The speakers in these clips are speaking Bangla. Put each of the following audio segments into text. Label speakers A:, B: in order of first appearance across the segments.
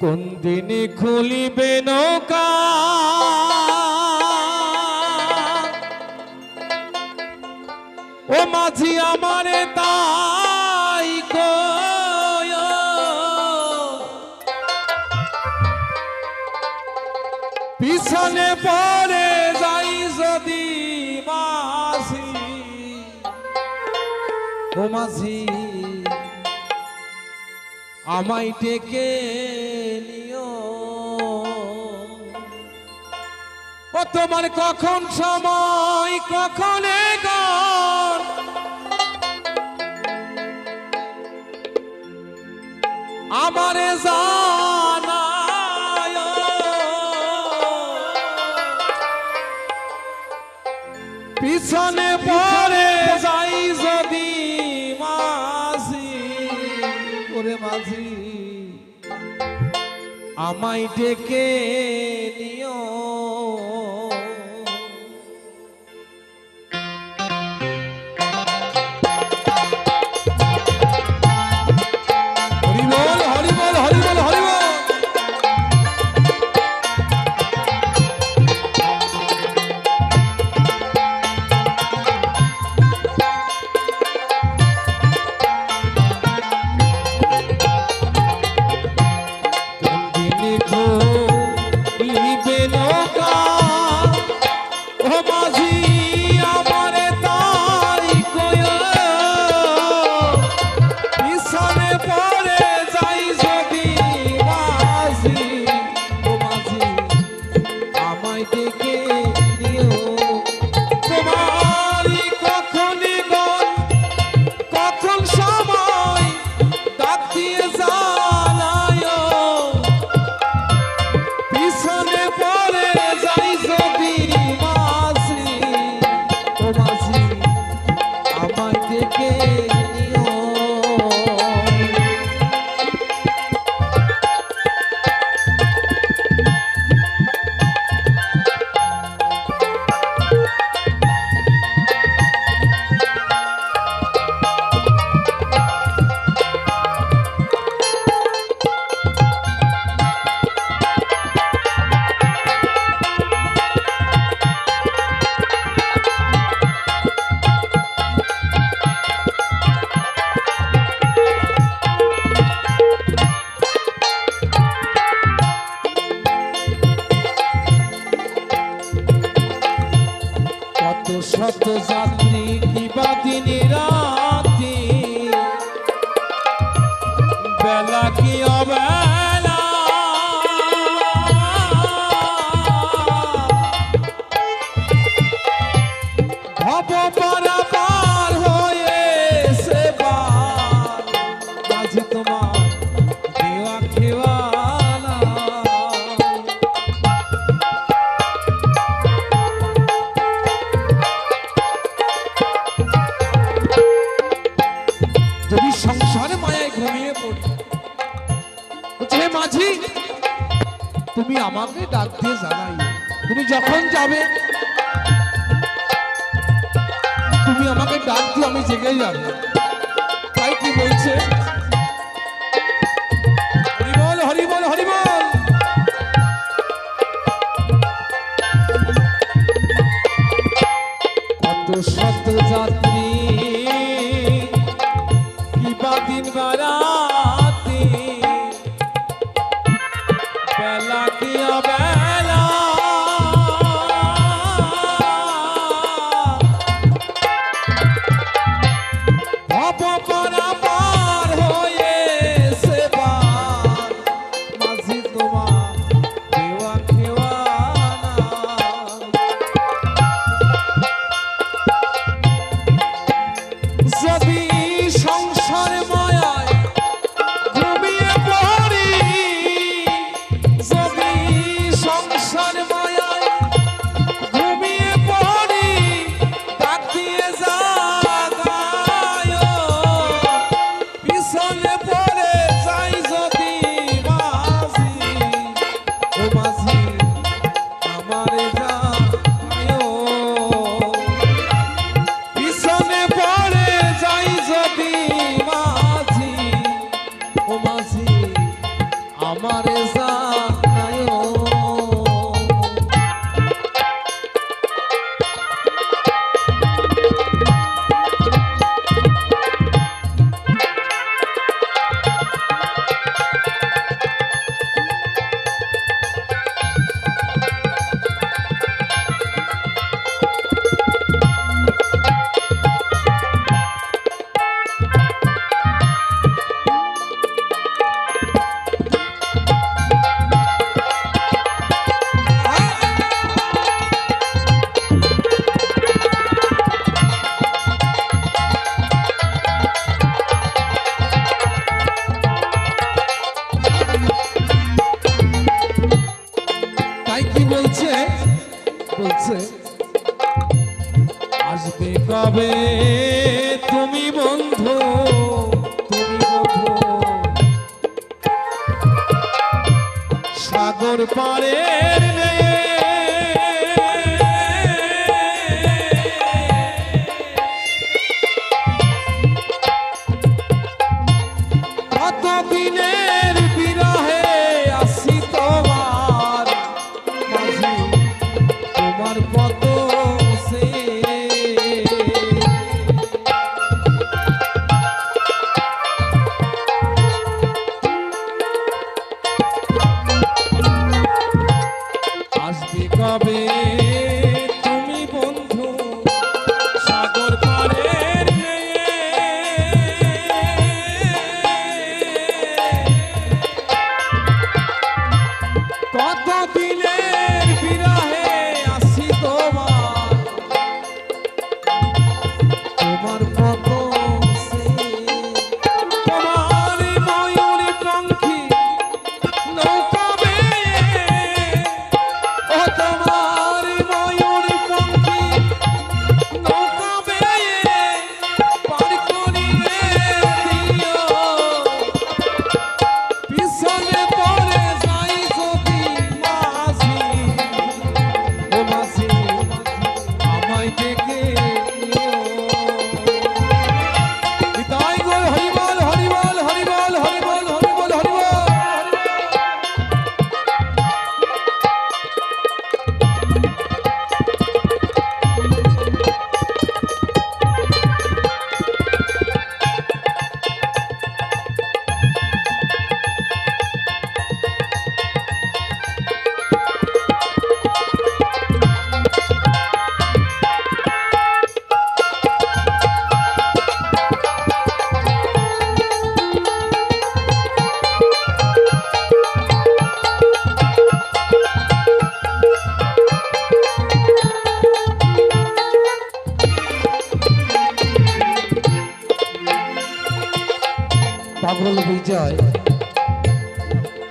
A: কোন দিনে খুলিবে নৌকা? ও মাঝি আমারে তাই পিছনে পরে যাই যদি মাঝি। ও মাঝি। আমায় ডেকে নিও। ও তোমার কখন সময় কখন গন আমারে যা আমায় ডেকে নিও শত যাত্রী বলেছি, তুমি আমাকে ডাক দিয়ে জানাই। তুমি যখন যাবে, তুমি আমাকে ডাক দিয়ে আমি জেগে যাব। তাই কি বলছে? বলছে আসবে কবে তুমি বন্ধু? তুমি বন্ধু। সাগর পাড়ের পাবে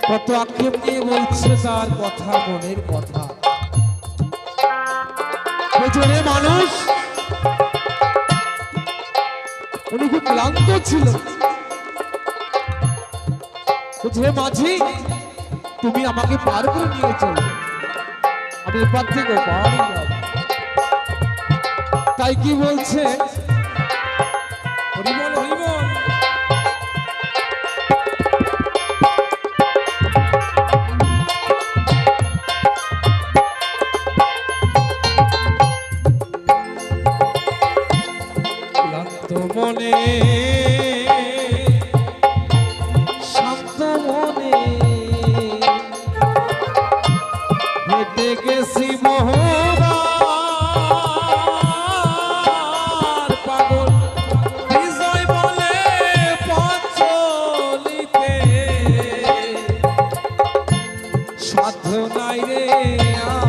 A: কত আক্ষেপ নিয়ে বলছে তার কথা, মনের কথা। মানুষ। উনি খুব ক্লান্ত ছিল। বুঝলে মাঝি? তুমি আমাকে পার করে নিয়ে চলো। আমি এপার থেকে পারি তাই কি বলছে? সাধ্য নাই রে